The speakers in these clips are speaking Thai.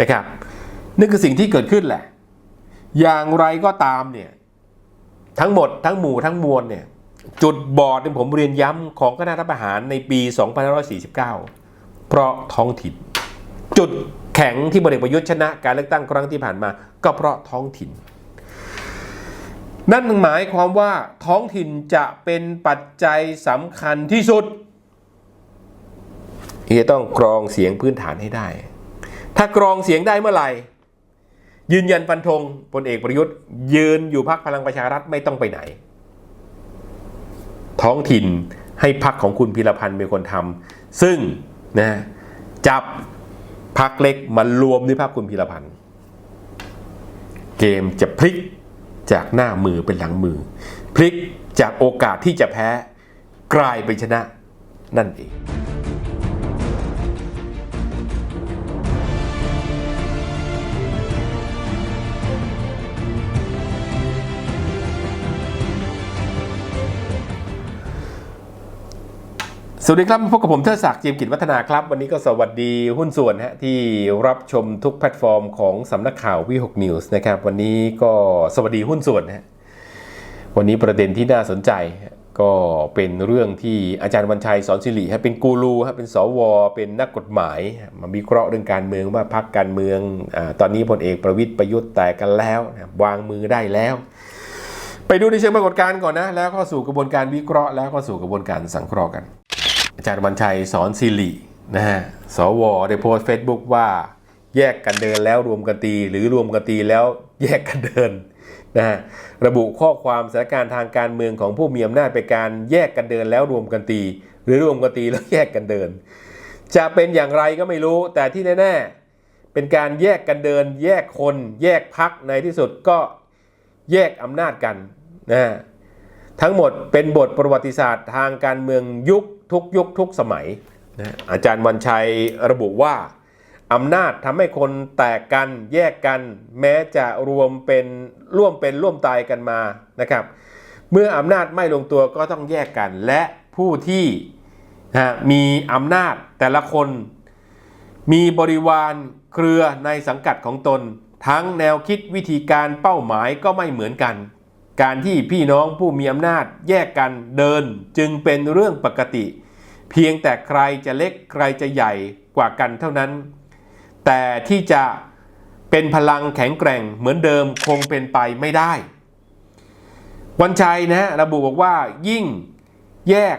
นะครับนี่คือสิ่งที่เกิดขึ้นแหละ อย่างไรก็ตามเนี่ยทั้งหมดทั้งหมู่ทั้งมวลเนี่ยจุดบอดที่ผมเรียนย้ำของคณะรัฐประหารในปี 2549 เพราะท้องถิ่น จุดแข็งที่พลเอกประยุทธ์ชนะการเลือกตั้งครั้งที่ผ่านมา ก็เพราะท้องถิ่น นั่นหมายความว่าท้องถิ่นจะเป็นปัจจัยสำคัญที่สุดที่จะต้องกรองเสียงพื้นฐานให้ได้ ถ้ากรองเสียงได้เมื่อไหร่ ยืนยันฟันธงพลเอกประยุทธ์ ยืนอยู่พักพลังประชารัฐไม่ต้องไปไหน ท้องถิ่นให้พักของคุณพิรพันธ์เป็นคนทำซึ่งนะจับพักเล็กมารวมด้วยพักคุณพิรพันธ์เกมจะพลิกจากหน้ามือเป็นหลังมือ พลิกจากโอกาสที่จะแพ้กลายเป็นชนะนั่นเอง สวัสดีครับมาพบกับผมเทิดศักดิ์จีมกิจวัฒนาครับ วันนี้ก็สวัสดีหุ้นส่วนฮะที่รับชมทุกแพลตฟอร์มของสำนักข่าววิหกนิวส์นะครับ วันนี้ก็สวัสดีหุ้นส่วนฮะวันนี้ประเด็นที่น่าสนใจ ก็เป็นเรื่องที่อาจารย์วันชัยสอนสิริฮะเป็นกูรูฮะเป็นสว เป็นนักกฎหมายมาวิเคราะห์เรื่องการเมืองว่าพักการเมืองอตอนนี้พลเอกประวิตยประยุทธ์แตกกันแล้ววางมือได้แล้วไปดูในเชิงปรากฏการณ์ก่อนนะ แล้วก็สู่กระบวนการวิเคราะห์แล้วก็สู่กระบวนการสังเคราะห์กัน อาจารย์บัญชัยสอนสิรินะฮะสวได้โพสต์เฟซบุ๊กว่าแยกกันเดินแล้วรวมกันตีหรือรวมกันตีแล้วแยกกันเดินนะฮะระบุข้อความสถานการณ์ทางการเมืองของผู้มีอำนาจเป็นการแยกกันเดินแล้วรวมกันตี หรือรวมกันตีแล้วแยกกันเดิน จะเป็นอย่างไรก็ไม่รู้แต่ที่แน่ๆเป็นการแยกกันเดิน แยกคน แยกพักในที่สุดก็แยกอำนาจกันนะฮะทั้งหมดเป็นบทประวัติศาสตร์ทางการเมืองยุค ทุกยุคทุกสมัยนะอาจารย์วันชัยระบุว่าอำนาจทำให้คนแตกกันแยกกัน แม้จะรวมเป็นร่วมเป็นร่วมตายกันมานะครับ เมื่ออำนาจไม่ลงตัวก็ต้องแยกกัน และผู้ที่นะมีอำนาจแต่ละคน มีบริวารเครือในสังกัดของตน ทั้งแนวคิดวิธีการเป้าหมายก็ไม่เหมือนกัน การที่พี่น้องผู้มีอำนาจแยกกันเดินจึงเป็นเรื่องปกติ เพียงแต่ใครจะเล็กใครจะใหญ่กว่ากันเท่านั้น แต่ที่จะเป็นพลังแข็งแกร่งเหมือนเดิมคงเป็นไปไม่ได้ วันชัยนะระบุบอกว่ายิ่งแยก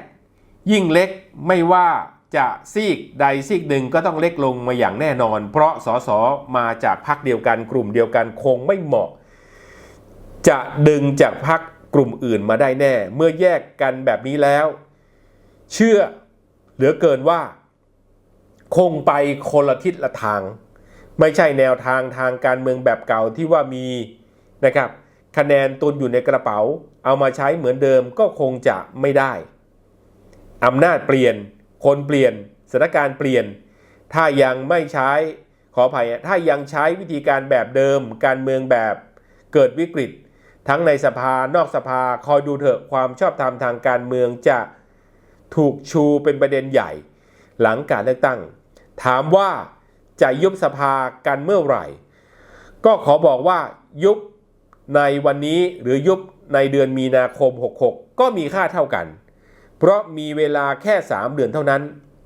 ยิ่งเล็กไม่ว่าจะซีกใดซีกหนึ่งก็ต้องเล็กลงมาอย่างแน่นอน เพราะสสมาจากพรรคเดียวกันกลุ่มเดียวกันคงไม่เหมาะ จะดึงจากพรรคกลุ่มอื่นมาได้แน่ เมื่อแยกกันแบบนี้แล้ว เชื่อเหลือเกินว่า คงไปคนละทิศละทาง ไม่ใช่แนวทางทางการเมืองแบบเก่าที่ว่ามีนะครับ คะแนนตุนอยู่ในกระเป๋า เอามาใช้เหมือนเดิมก็คงจะไม่ได้อำนาจเปลี่ยน คนเปลี่ยนสถานการณ์เปลี่ยน ถ้ายังไม่ใช้ขออภัยถ้ายังใช้วิธีการแบบเดิม การเมืองแบบเกิดวิกฤต ทั้งในสภานอกสภาคอยดูเถอะความชอบธรรมทางการเมืองจะถูกชูเป็นประเด็นใหญ่ หลังการเลือกตั้ง ถามว่าจะยุบสภากันเมื่อไหร่ ก็ขอบอกว่ายุบในวันนี้หรือยุบในเดือนมีนาคม 66 ก็มีค่าเท่ากัน เพราะมีเวลาแค่ 3 เดือนเท่านั้น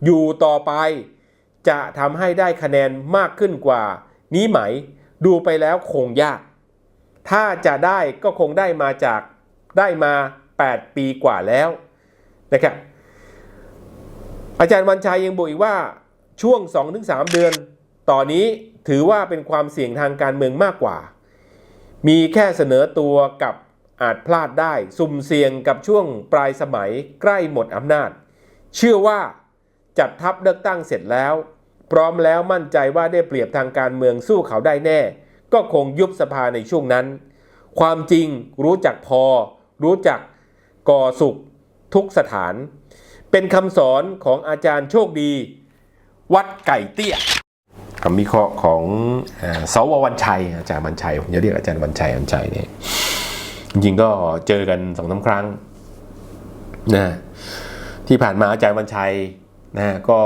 อยู่ต่อไปจะทำให้ได้คะแนนมากขึ้นกว่า นี้ไหม ดูไปแล้วคงยาก ถ้าจะได้ก็คงได้มาจากได้มา 8 ปีกว่าแล้วนะครับอาจารย์วันชัยยังบอกอีกว่าช่วง 2-3 เดือน ต่อนนี้ถือว่าเป็นความเสี่ยงทางการเมืองมากกว่า มีแค่เสนอตัวกับอาจพลาดได้ สุ่มเสี่ยงกับช่วงปลายสมัยใกล้หมดอำนาจ เชื่อว่าจัดทัพเลือกตั้งเสร็จแล้ว พร้อมแล้วมั่นใจว่าได้เปรียบทางการเมืองสู้เขาได้แน่ ก็คงยุบสภาในช่วงนั้น ความจริงรู้จักพอ รู้จักก่อสุขทุกสถาน เป็นคำสอนของอาจารย์โชคดี วัดไก่เตี้ยคำวิเคราะห์ของเสววันชัย อาจารย์วันชัยผมจะเรียกอาจารย์วันชัยวันชัยเนี่ยจริงก็เจอกันสองสาครั้งนะที่ผ่านมาอาจารย์วันชัยนะก็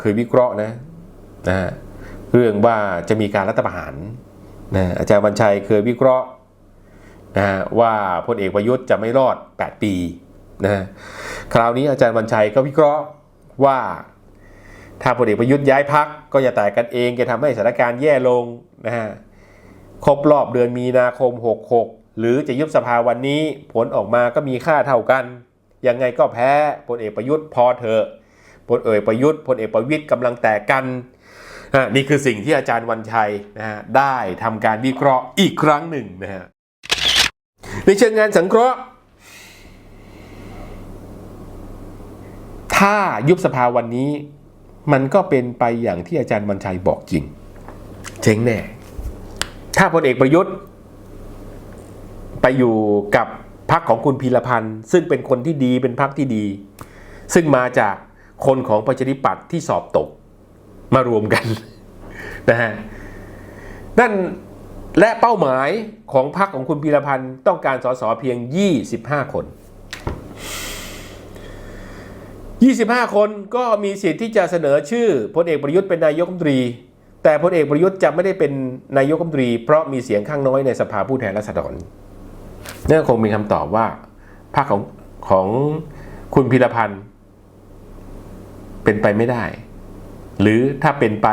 เคยวิเคราะห์นะนะเรื่องว่าจะมีการรัฐประหาร นะอาจารย์วันชัยเคยวิเคราะห์นะว่าพลเอกประยุทธ์จะไม่รอด 8 ปีนะคราวนี้อาจารย์วันชัยก็วิเคราะห์ว่า ถ้าพลเอกประยุทธ์ย้ายพักก็จะแตกกันเองจะทำให้สถานการณ์แย่ลงนะฮะครบรอบเดือนมีนาคม 66 หรือจะยุบสภาวันนี้ผลออกมาก็มีค่าเท่ากัน ยังไงก็แพ้พลเอกประยุทธ์พอเถอะพลเอกประยุทธ์พลเอกประวิตยกำลังแตกกัน นี่คือสิ่งที่อาจารย์วันชัยนะฮะได้ทำการวิเคราะห์อีกครั้งหนึ่งนะฮะในเชิงงานสังเคราะห์ ถ้ายุบสภาวันนี้ มันก็เป็นไปอย่างที่อาจารย์วันชัยบอกจริงเจ๊งแน่ ถ้าพลเอกประยุทธ์ ไปอยู่กับพรรคของคุณพีรพันธ์ซึ่งเป็นคนที่ดีเป็นพรรคที่ดี ซึ่งมาจากคนของประชาธิปัตย์ที่สอบตก มารวมกันนะฮะนั่นและเป้าหมายของพรรคของคุณพีรพันธ์ต้องการสสเพียง 25 คน 25 คนก็มีสิทธิ์ที่จะเสนอชื่อพลเอกประยุทธ์เป็นนายกรัฐมนตรี แต่พลเอกประยุทธ์จะไม่ได้เป็นนายกรัฐมนตรี เพราะมีเสียงข้างน้อยในสภาผู้แทนราษฎรนั่นคงมีคำตอบว่าพรรคของของคุณพิรพันธ์เป็นไปไม่ได้ หรือถ้าเป็นไป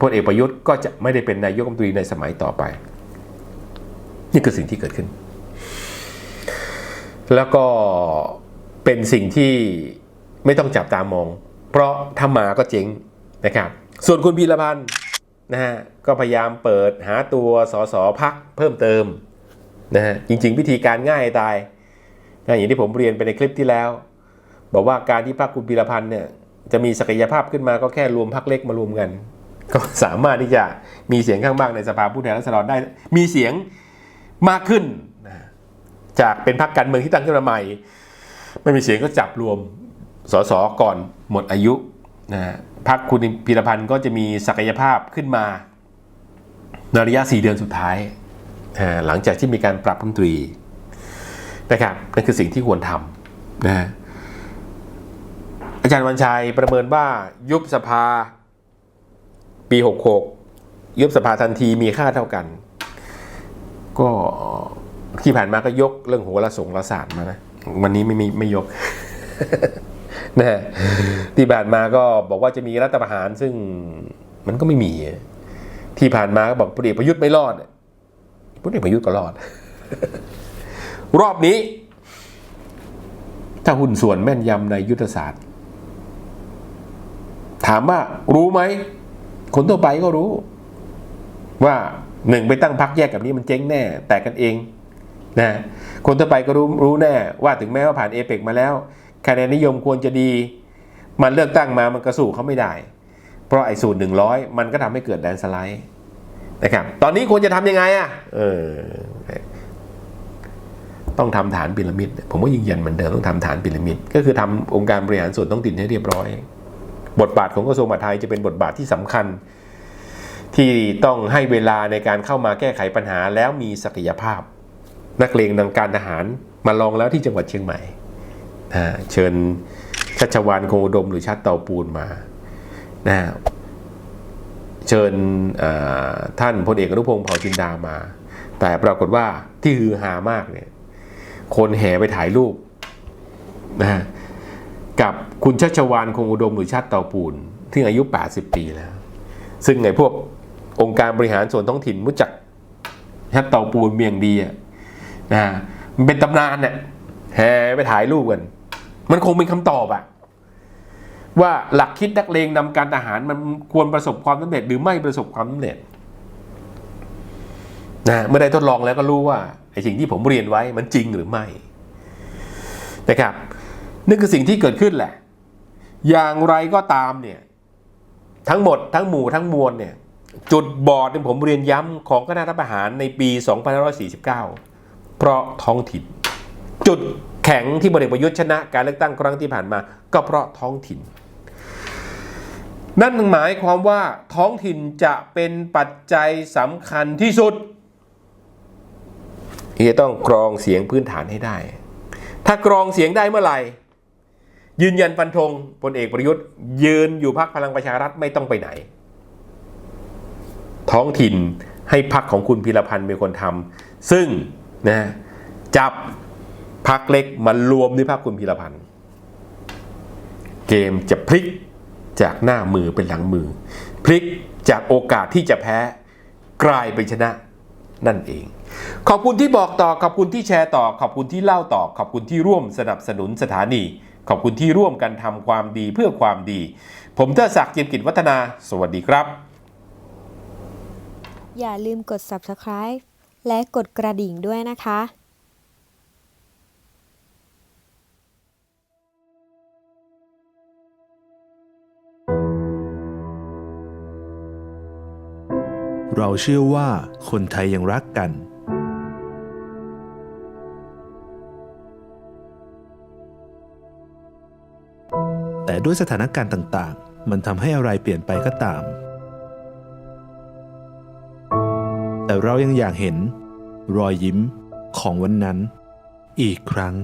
พลเอกประยุทธ์ก็จะไม่ได้เป็นนายกรัฐมนตรีในสมัยต่อไป นี่คือสิ่งที่เกิดขึ้น แล้วก็เป็นสิ่งที่ไม่ต้องจับตามอง เพราะถ้ามาก็เจ๊งนะครับ ส่วนคุณพีรพันธ์นะฮะก็พยายามเปิดหาตัวสสพักเพิ่มเติมนะฮะจริงๆ วิธีการง่ายตายนะอย่างที่ผมเรียนไปในคลิปที่แล้ว บอกว่าการที่พรรคคุณพีรพันธ์เนี่ย จะมีศักยภาพขึ้นมาก็แค่รวมพรรคเล็กมารวมกัน ก็สามารถที่จะมีเสียงข้างบ้างในสภาผู้แทนราษฎรได้ มีเสียงมากขึ้น จากเป็นพรรคการเมืองที่ตั้งขึ้นมาใหม่ ไม่มีเสียงก็จับรวมสสก่อนหมดอายุนะฮะพรรคคุณพีรพันธ์ก็จะมีศักยภาพขึ้นมาในระยะ 4 เดือนสุดท้าย หลังจากที่มีการปรับรัฐมนตรีนะครับนั่นคือสิ่งที่ควรทำนะฮะ อาจารย์วันชัยประเมินว่ายุบสภา ปี 66 ยุบสภาทันทีมีค่าเท่ากัน ก็ที่ผ่านมาก็ยกเรื่องโหราสงราศารมานะ วันนี้ไม่มีไม่ยกนะที่ผ่านมาก็บอกว่าจะมีรัฐประหารซึ่งมันก็ไม่มี ที่ผ่านมาก็บอกพลเอกประยุทธ์ไม่รอดพลเอกประยุทธ์ก็รอด รอบนี้ ถ้าหุ้นส่วนแม่นยำในยุทธศาสตร์ ถามว่ารู้ไหมคนทั่วไปก็รู้ ว่าหนึ่งไปตั้งพักแยกกับนี้มันเจ๊งแน่ แตกกันเองนะคนทั่วไปก็รู้รู้แน่ว่าถึงแม้ว่าผ่านเอเปกมาแล้วคะแนนนิยมควรจะดี มันเลือกตั้งมามันกระสู้เขาไม่ได้ เพราะไอ้สูตรหนึ่งร้อยมันก็ทำให้เกิดแดนสไลด์นะครับตอนนี้ควรจะทำยังไงอะเออต้องทำฐานพีระมิด ผมก็ยืนยันเหมือนเดิมต้องทำฐานพีระมิด ก็คือทำองค์การบริหารส่วนท้องถิ่นให้เรียบร้อย บทบาทของกระทรวงมหาดไทยจะเป็นบทบาทที่สำคัญ ที่ต้องให้เวลาในการเข้ามาแก้ไขปัญหาแล้วมีศักยภาพ นักเลงทางการทหารมาลองแล้วที่จังหวัดเชียงใหม่นะเชิญชัชวานคงอุดมหรือชาติเตาปูนมานะเชิญท่านพลเอกอนุพงศ์เผ่าจินดามา แต่ปรากฏว่าที่ฮือฮามากเนี่ยคนแห่ไปถ่ายรูปนะฮะ กับคุณชัชวานคงอุดมหรือชาติเตาปูนที่อายุ 80 ปีแล้ว ซึ่งไงพวกองค์การบริหารส่วนท้องถิ่นรู้จักชาติเตาปูนเมียงดีอะนะฮะมันเป็นตำนานเนี่ยแห่ไปถ่ายรูปกัน มันคงเป็นคำตอบอะว่าหลักคิดนักเลงนำการทหารมันควรประสบความสำเร็จหรือไม่ประสบความสำเร็จนะเมื่อได้ทดลองแล้วก็รู้ว่าไอ้สิ่งที่ผมเรียนไว้มันจริงหรือไม่นะครับ นี่คือสิ่งที่เกิดขึ้นแหละ อย่างไรก็ตามเนี่ยทั้งหมดทั้งหมู่ทั้งมวลเนี่ยจุดบอดที่ผมเรียนย้ำของคณะรัฐประหารในปี 2549 เพราะท้องถิ่น จุดแข็งที่พลเอกประยุทธ์ชนะการเลือกตั้งครั้งที่ผ่านมา ก็เพราะท้องถิ่น นั่นหมายความว่าท้องถิ่นจะเป็นปัจจัยสำคัญที่สุดที่จะต้องกรองเสียงพื้นฐานให้ได้ ถ้ากรองเสียงได้เมื่อไหร่ ยืนยันฟันธงพลเอกประยุทธ์ ยืนอยู่พักพลังประชารัฐไม่ต้องไปไหน ท้องถิ่นให้พักของคุณพีรพันธ์เป็นคนทำซึ่งนะจับพักเล็กมารวมด้วยพักคุณพีรพันธ์ เกมจะพลิกจากหน้ามือเป็นหลังมือ พลิกจากโอกาสที่จะแพ้กลายเป็นชนะนั่นเอง ขอบคุณที่บอกต่อขอบคุณที่แชร์ต่อ ขอบคุณที่เล่าต่อ ขอบคุณที่ร่วมสนับสนุนสถานี ขอบคุณที่ร่วมกันทำความดีเพื่อความดี ผมเทดศักดิ์เจียมกิจวัฒนา สวัสดีครับ อย่าลืมกด subscribe และกดกระดิ่งด้วยนะคะเราเชื่อว่าคนไทยยังรักกัน แต่ด้วยสถานการณ์ต่างๆ มันทำให้อะไรเปลี่ยนไปก็ตาม แต่เรายังอยากเห็น รอยยิ้มของวันนั้น อีกครั้ง